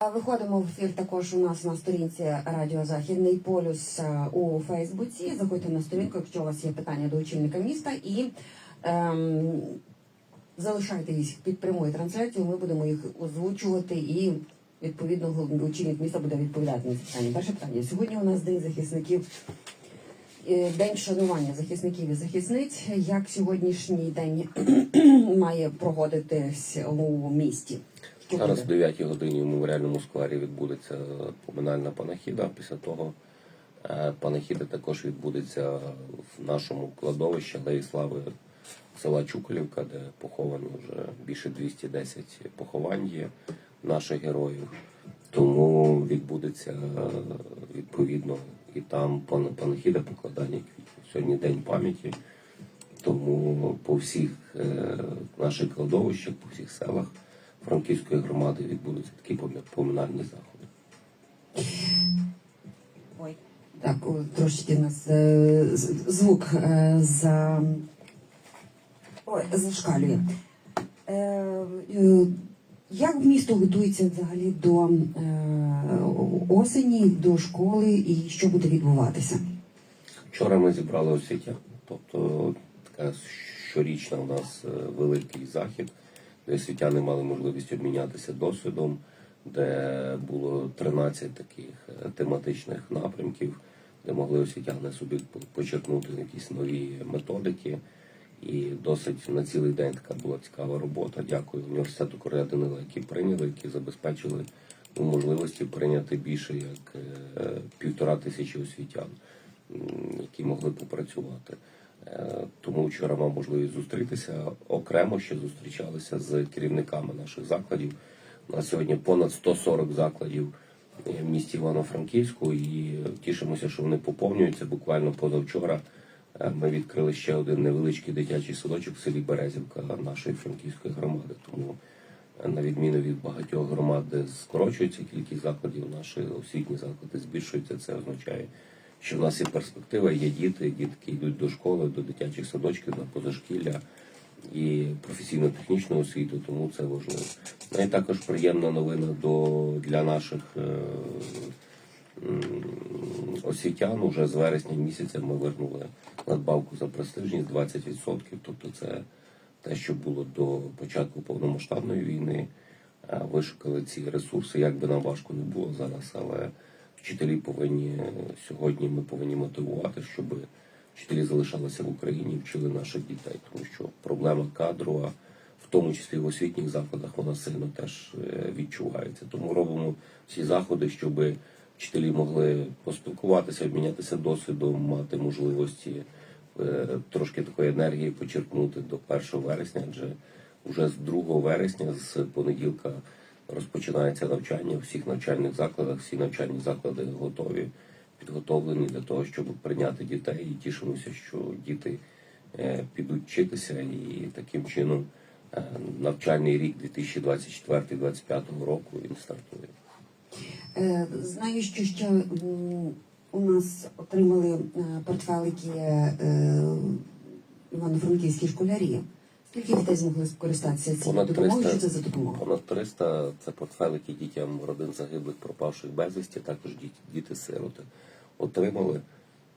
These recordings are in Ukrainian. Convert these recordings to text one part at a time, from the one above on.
Виходимо в ефір також у нас на сторінці Радіо Західний полюс е, у Фейсбуці. Заходьте на сторінку, якщо у вас є питання до очільника міста, і ем, залишайте їх під прямою трансляцією. Ми будемо їх озвучувати і відповідно очільник міста буде відповідати на ці питання. Перше питання. Сьогодні у нас день захисників. е, День шанування захисників і захисниць. Як сьогоднішній день має проводитись у місті? Зараз в 9 годині в меморіальному сквері відбудеться поминальна панахіда. Після того е, панахіда також відбудеться в нашому кладовищі Алеї Слави села Чуколівка, де поховано вже більше 210 поховань є наших героїв. Тому відбудеться е, відповідно і там пан- панахіда покладання квітів. Сьогодні день пам'яті. Тому по всіх е, наших кладовищах, по всіх селах Франківської громади відбудуться такі поминальні заходи. Ой. Так, о, трошки нас е, звук е, за Ой, зашкалює. Е, е, як місто готується взагалі до е, осені, до школи і що буде відбуватися? Вчора ми зібрали освітян, тобто така щорічна у нас е, великий захід, де освітяни мали можливість обмінятися досвідом, де було 13 таких е, тематичних напрямків, де могли освітяни собі по- почерпнути якісь нові методики. І досить на цілий день така була цікава робота. Дякую університету Корея Данила, які прийняли, які забезпечили ну, можливості прийняти більше як е, півтора тисячі освітян, які могли попрацювати. Е, Тому вчора мав можливість зустрітися. Окремо ще зустрічалися з керівниками наших закладів. У нас сьогодні понад 140 закладів в місті Івано-Франківську і тішимося, що вони поповнюються. Буквально позавчора е, ми відкрили ще один невеличкий дитячий садочок в селі Березівка нашої франківської громади. Тому е, на відміну від багатьох громад, де скорочується кількість закладів, наші освітні заклади збільшуються. Це означає, що в нас є перспектива, є діти, дітки йдуть до школи, до дитячих садочків, на позашкілля і професійно-технічну освіту, тому це важливо. Ну і також приємна новина до, для наших е, освітян. Уже з вересня місяця ми вернули надбавку за престижність 20%. Тобто це те, що було до початку повномасштабної війни. Е, Вишукали ці ресурси, як би нам важко не було зараз, але вчителі повинні сьогодні. Ми повинні мотивувати, щоб вчителі залишалися в Україні і вчили наших дітей, тому що проблема кадрова, в тому числі в освітніх закладах, вона сильно теж е, відчувається. Тому робимо всі заходи, щоб вчителі могли поспілкуватися, обмінятися досвідом, мати можливості е, трошки такої енергії почерпнути до 1 вересня, адже вже з 2 вересня, з понеділка, розпочинається навчання у всіх навчальних закладах. Всі навчальні заклади готові, підготовлені для того, щоб прийняти дітей. І тішимося, що діти е, підуть вчитися, і таким чином е, навчальний рік 2024-2025 року він стартує. Е, Знаю, що ще у нас отримали портфелики івано-франківські школярі. Скільки дітей змогли скористатися цією Понад допомогою? 300, Що це за допомога? понад 300 це портфелики дітям родин загиблих, пропавших безвісті, також діти, діти-сироти отримали.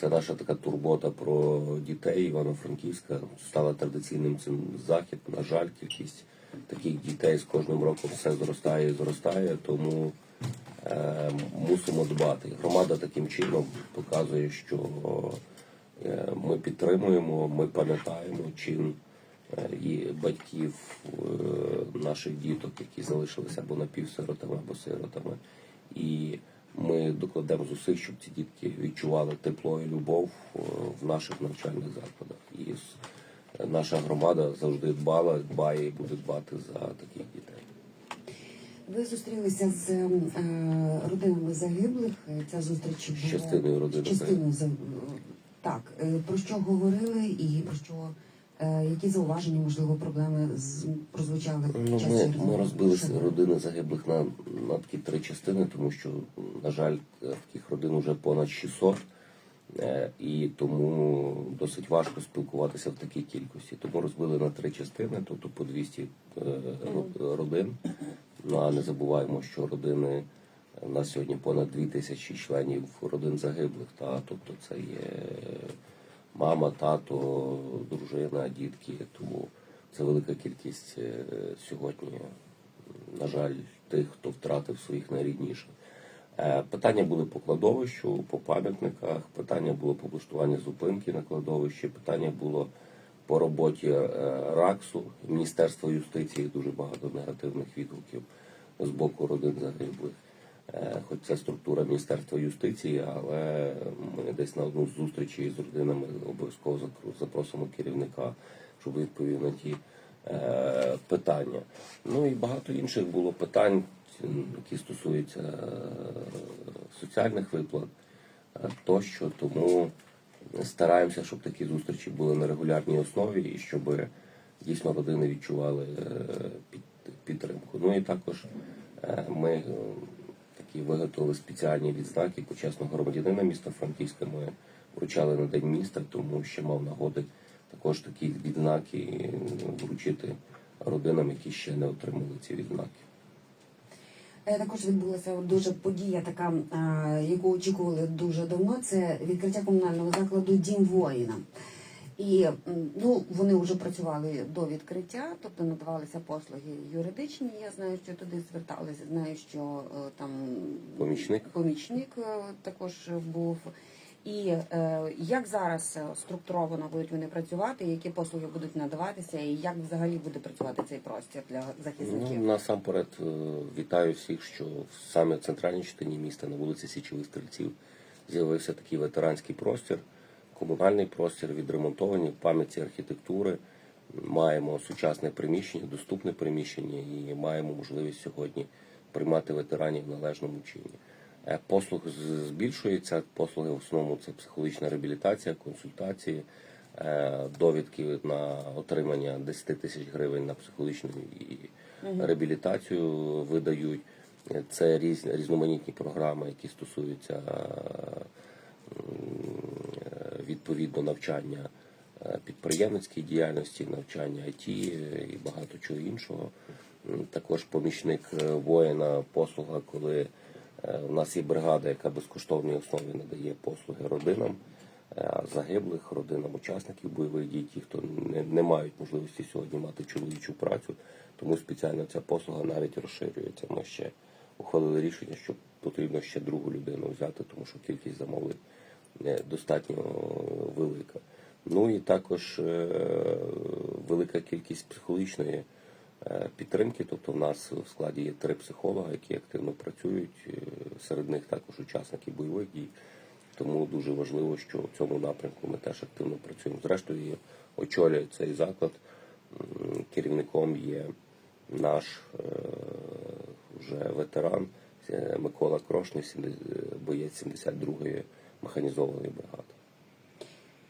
Це наша така турбота про дітей. Івано-Франківська стала традиційним цим захід. На жаль, кількість таких дітей з кожним роком все зростає і зростає, тому е, мусимо дбати. Громада таким чином показує, що е, ми підтримуємо, ми пам'ятаємо чин і батьків е, наших діток, які залишилися або напівсиротами, або сиротами. І ми докладемо зусиль, щоб ці дітки відчували тепло і любов е, в наших навчальних закладах. І наша громада завжди дбала, дбає і буде дбати за таких дітей. Ви зустрілися з е, родинами загиблих. Ця зустріч була З частиною родин з частиною так. е, Про що говорили і про що які зауваження, можливо, проблеми з прозвучали Ну, під час ми, ми розбили родини загиблих на, на такі три частини, тому що, на жаль, таких родин вже понад 600. е, І тому досить важко спілкуватися в такій кількості. Тому розбили на три частини, тобто по 200 е, родин. Ну а не забуваємо, що родини у нас сьогодні понад дві тисячі членів родин загиблих. Та тобто це є мама, тато, дружина, дітки. Тому це велика кількість е, сьогодні, на жаль, тих, хто втратив своїх найрідніших. Е, Питання були по кладовищу, по пам'ятниках, питання було по облаштуванню зупинки на кладовищі, питання було по роботі е, РАКСу, Міністерства юстиції дуже багато негативних відгуків з боку родин загиблих. Е, Хоч це структура Міністерства юстиції, але ми десь на одну з зустрічей з родинами обов'язково запросимо керівника, щоб відповів на ті е, питання. Ну і багато інших було питань, які стосуються е, соціальних виплат тощо. Тому стараємося, щоб такі зустрічі були на регулярній основі і щоб дійсно родини відчували під- підтримку. Ну і також ми такі виготовили спеціальні відзнаки почесного громадянина міста Франківська. Ми вручали на день міста, тому ще мав нагоди також такі відзнаки е, вручити родинам, які ще не отримали ці відзнаки. Е, Також відбулася дуже подія, така яку очікували дуже давно. Це відкриття комунального закладу Дім воїна. І ну вони вже працювали до відкриття, тобто надавалися послуги юридичні. Я знаю, що туди зверталися. Знаю, що е, там Помічник. помічник е, також був. І е, як зараз структуровано будуть вони працювати, які послуги будуть надаватися, і як взагалі буде працювати цей простір для захисників? Ну, насамперед е, вітаю всіх, що саме в центральній частині міста на вулиці Січових Стрільців з'явився такий ветеранський простір, комунальний простір, відремонтовані в пам'яті архітектури. Маємо сучасне приміщення, доступне приміщення і маємо можливість сьогодні приймати ветеранів в належному чині. Е, Послуг збільшується. Послуги в основному це психологічна реабілітація, консультації, е, довідки на отримання 10 тисяч гривень на психологічну і реабілітацію видають. Це різ, різноманітні програми, які стосуються відповідно навчання е, підприємницькій діяльності, навчання IT і багато чого іншого. Також помічник е, воїна послуга, коли е, у нас є бригада, яка безкоштовній основі надає послуги родинам е, загиблих, родинам учасників бойових дій, ті, хто не, не мають можливості сьогодні мати чоловічу працю, тому спеціально ця послуга навіть розширюється. Ми ще ухвалили рішення, що потрібно ще другу людину взяти, тому що кількість замовлень е, достатньо велика. Ну і також е, велика кількість психологічної е, підтримки. Тобто в нас в складі є три психолога, які активно працюють. Е, Серед них також учасники бойових дій. Тому дуже важливо, що в цьому напрямку ми теж активно працюємо. Зрештою, очолює цей заклад. Керівником є наш е, вже ветеран Микола Крошний, боєць 72-ї механізованої бригади.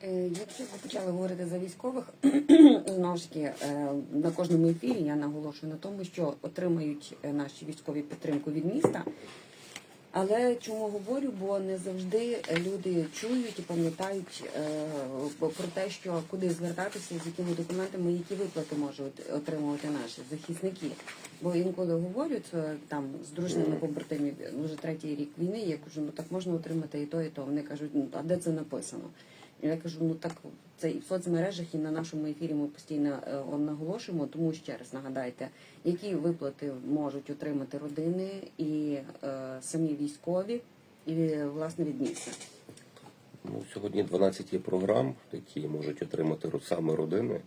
Е, Якщо ви почали говорити за військових, знову ж таки е, на кожному ефірі я наголошую на тому, що отримають е, наші військові підтримку від міста. Але чому говорю? Бо не завжди люди чують і пам'ятають е, про те, що куди звертатися, з якими документами, які виплати можуть отримувати наші захисники. Бо інколи говорю це там з дружними побратимів вже третій рік війни. Я кажу, ну так можна отримати і то, і то. Вони кажуть, ну а де це написано? Я кажу, ну так це і в соцмережах, і на нашому ефірі ми постійно е, наголошуємо. Тому ще раз нагадайте, які виплати можуть отримати родини і е, самі військові, і власне від міста. Ну, сьогодні 12 є програм, які можуть отримати саме родини.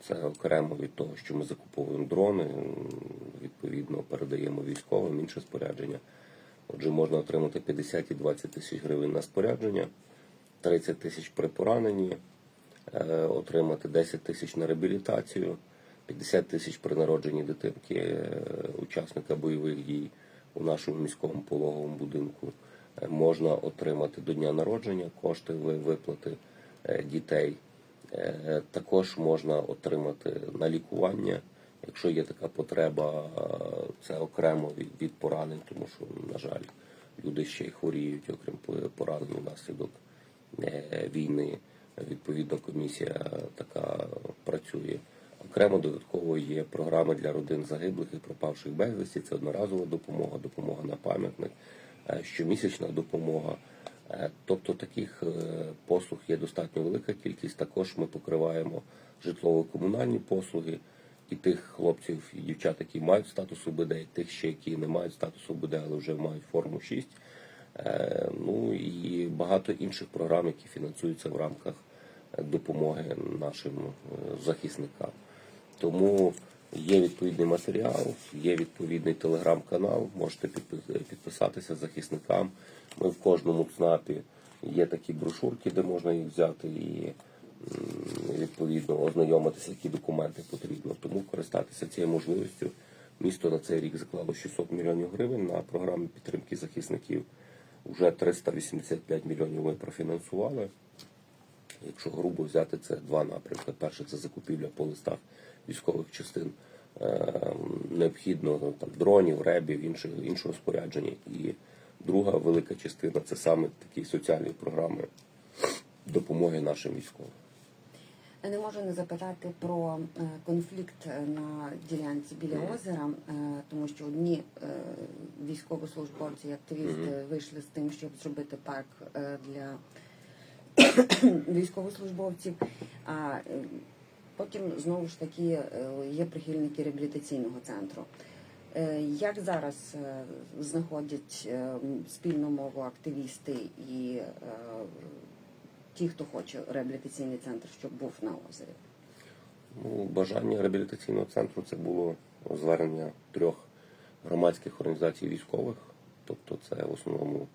Це окремо від того, що ми закуповуємо дрони, відповідно передаємо військовим інше спорядження. Отже, можна отримати 50 і 20 тисяч гривень на спорядження, 30 тисяч при пораненні, е, отримати 10 тисяч на реабілітацію, 50 тисяч при народженні дитинки е, учасника бойових дій у нашому міському пологовому будинку. Е, Можна отримати до дня народження кошти виплати дітей. Також можна отримати на лікування, якщо є така потреба, це окремо від, поранень, тому що, на жаль, люди ще й хворіють, окрім поранень внаслідок війни. Відповідно, комісія така працює. Окремо додатково є програми для родин загиблих і пропавших безвісті. Це одноразова допомога, допомога на пам'ятник, е, щомісячна допомога. Е, Тобто таких е, послуг є достатньо велика кількість. Також ми покриваємо житлово-комунальні послуги і тих хлопців і дівчат, які мають статус УБД, і тих ще, які не мають статусу УБД, але вже мають форму 6. Е, Ну і багато інших програм, які фінансуються в рамках допомоги нашим е, захисникам. Тому є відповідний матеріал, є відповідний телеграм-канал. Можете підписатися захисникам. Ми в кожному ЦНАПі є такі брошурки, де можна їх взяти і відповідно ознайомитися, які документи потрібно. Тому користатися цією можливістю. Місто на цей рік заклало 600 мільйонів гривень на програмі підтримки захисників. Вже 385 мільйонів ми профінансували. Якщо грубо взяти, це два напрямки. Перше це закупівля по листах військових частин необхідного необхідно ну, там дронів, ребів, іншого іншого спорядження. І друга велика частина це саме такі соціальні програми допомоги нашим військовим. Не можу не запитати про е, конфлікт е, на ділянці біля озера, е, тому що одні військовослужбовці, і активісти вийшли з тим, щоб зробити парк для військовослужбовців. А потім знову ж таки є прихильники реабілітаційного центру. Як зараз знаходять спільну мову активісти і ті, хто хоче реабілітаційний центр, щоб був на озері? Ну, бажання реабілітаційного центру це було звернення трьох громадських організацій військових, тобто це в основному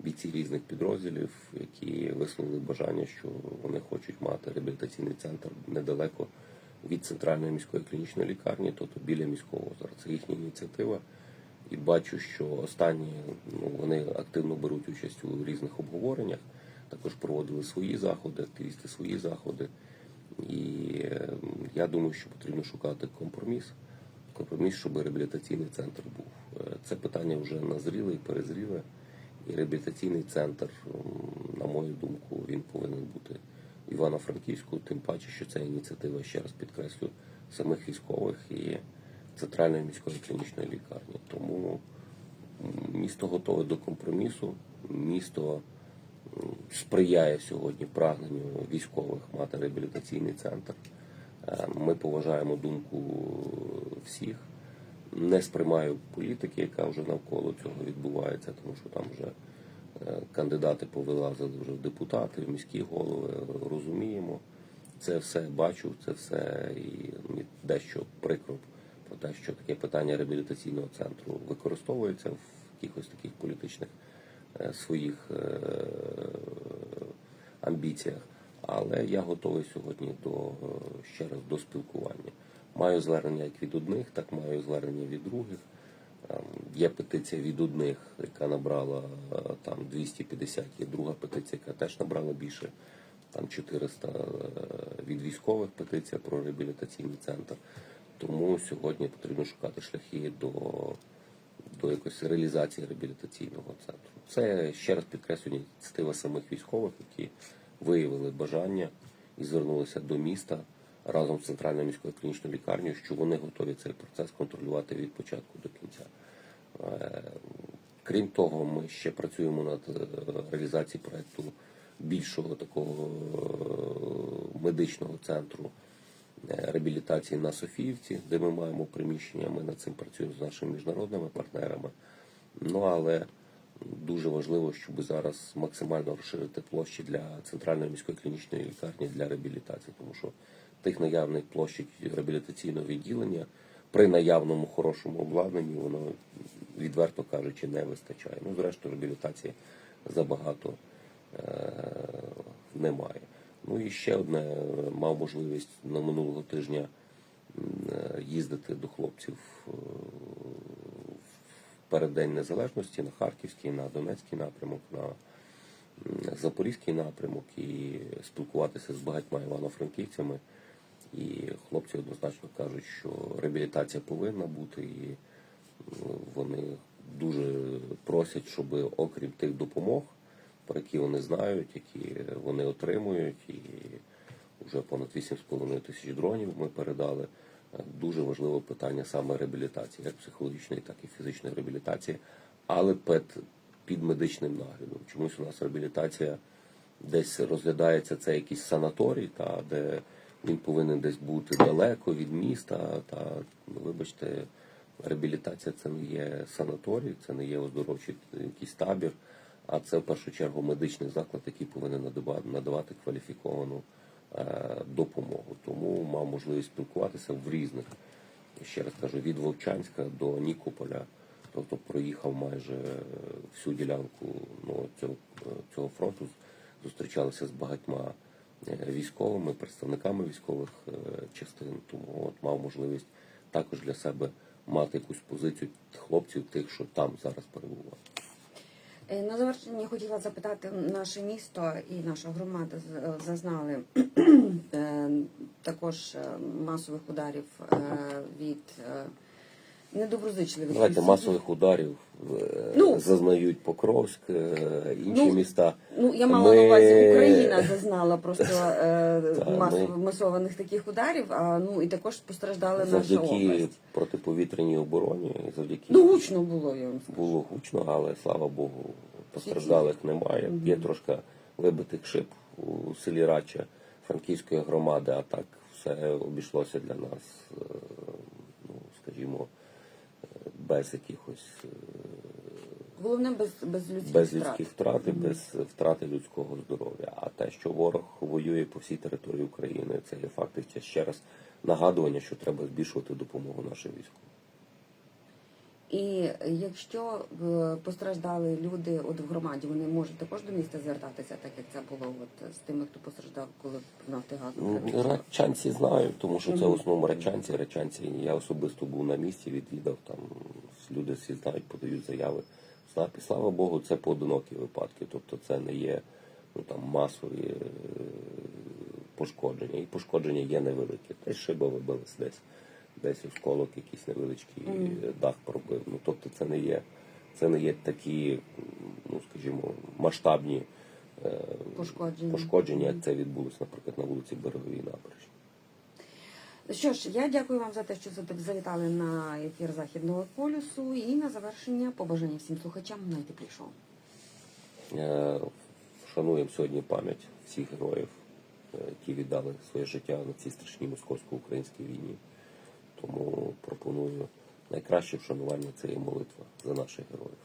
бійці різних підрозділів, які висловили бажання, що вони хочуть мати реабілітаційний центр недалеко від центральної міської клінічної лікарні, тобто біля міського озера. Це їхня ініціатива. І бачу, що останні ну, вони активно беруть участь у різних обговореннях, також проводили свої заходи, активісти свої заходи. І е, я думаю, що потрібно шукати компроміс. Компроміс, щоб реабілітаційний центр був. Е, Це питання вже назріле і перезріле. І реабілітаційний центр, на мою думку, він повинен бути Івано-Франківську, тим паче, що це ініціатива, ще раз підкреслю, самих військових і центральної міської клінічної лікарні. Тому місто готове до компромісу, місто сприяє сьогодні прагненню військових мати реабілітаційний центр. Е, Ми поважаємо думку всіх. Не сприймаю політики, яка вже навколо цього відбувається, тому що там вже е, кандидати повилазили вже в депутати, в міські голови. Розуміємо. Це все бачу, це все і дещо прикро про те, що таке питання реабілітаційного центру використовується в якихось таких політичних своїх е, амбіціях. Але я готовий сьогодні до е, ще раз до спілкування. Маю звернення як від одних, так маю звернення від других. Ем, Є петиція від одних, яка набрала е, там 250, є друга петиція, яка теж набрала більше, там 400 е, від військових петиція про реабілітаційний центр. Тому сьогодні потрібно шукати шляхи до, до якоїсь реалізації реабілітаційного центру. Це ще раз підкреслюю ініціатива самих військових, які виявили бажання і звернулися до міста разом з центральною міською клінічною лікарнею, що вони готові цей процес контролювати від початку до кінця. Е, Крім того, ми ще працюємо над е, реалізацією проекту більшого такого е, медичного центру реабілітації на Софіївці, де ми маємо приміщення. Ми над цим працюємо з нашими міжнародними партнерами. Ну але дуже важливо, щоб зараз максимально розширити площі для центральної міської клінічної лікарні для реабілітації, тому що тих наявних площ реабілітаційного відділення при наявному хорошому обладнанні воно відверто кажучи не вистачає. Ну, зрештою, реабілітації забагато е- немає. Ну і ще одне е, мав можливість на минулого тижня е, їздити до хлопців е, в переддень незалежності на Харківський, на Донецький напрямок, на Запорізький напрямок і спілкуватися з багатьма івано-франківцями. І хлопці однозначно кажуть, що реабілітація повинна бути, і вони дуже просять, щоб окрім тих допомог, про які вони знають, які вони отримують, і вже понад 8,5 тисяч дронів ми передали. Дуже важливе питання саме реабілітації, як психологічної, так і фізичної реабілітації, але під, під медичним наглядом. Чомусь у нас реабілітація десь розглядається це якийсь санаторій, та де він повинен десь бути далеко від міста. Та ну, вибачте, реабілітація це не є санаторій, це не є оздоровчий якийсь табір, а це в першу чергу медичний заклад, який повинен надавати кваліфіковану е, допомогу. Тому мав можливість спілкуватися в різних, ще раз кажу, від Вовчанська до Нікополя. Тобто проїхав майже всю ділянку ну, цього, цього фронту, зустрічалися з багатьма е, військовими, представниками військових е, частин. Тому от мав можливість також для себе мати якусь позицію хлопців, тих, що там зараз перебувають. Е, На завершення хотіла запитати, наше місто і наша громада е, зазнали е, також масових ударів від недоброзичливих Давайте осіб. масових ударів е, Ну. зазнають Покровськ, е, інші Ну, міста. Ну, я мала Ми- на увазі, Україна зазнала просто е, Та, масованих таких ударів, а ну і також постраждала наша Завдяки область. протиповітряній обороні, завдяки Ну, гучно було, я вам скажу. було гучно, але слава Богу, постраждалих немає. Є трошки вибитих шиб у селі Рача Франківської громади, а так все обійшлося для нас, ну скажімо, без якихось е, Головне без, без людських без людських втрат і без втрати людського здоров'я. А те, що ворог воює по всій території України, це є факти. Це ще раз нагадування, що треба збільшувати допомогу нашим військовим. І якщо е, постраждали люди от в громаді, вони можуть також до міста звертатися, так як це було от з тими, хто постраждав, коли Нафтогаз Ну, прилетів? Речанці тому що це в основному речанці. Речанці я особисто був на місці, відвідав там. Люди всі знають, подають заяви. СНАПі. Слава Богу, це поодинокі випадки. Тобто це не є ну там масові е, пошкодження. І пошкодження є невеликі. Десь шиба вибилась десь, десь осколок, якийсь невеличкий е, дах пробив. Ну тобто це не є, це не є такі, ну скажімо, масштабні е, Пошкодження. пошкодження, як це відбулося, наприклад, на вулиці Береговій набережній. Що ж, я дякую вам за те, що завітали на ефір Західного полюсу. І на завершення побажання всім слухачам найтеплішого. Е, Шануємо сьогодні пам'ять всіх героїв, е, які віддали своє життя на цій страшній московсько-українській війні. Тому пропоную найкраще вшанування це молитви за наших героїв.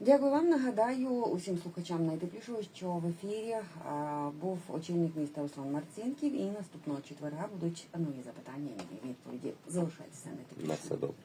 Дякую вам. Нагадаю усім слухачам найтеплішого, що в ефірі був очільник міста Руслан Марцінків. І наступного четверга будуть нові запитання і відповіді. Залишайтеся На найтеплішими. все добре.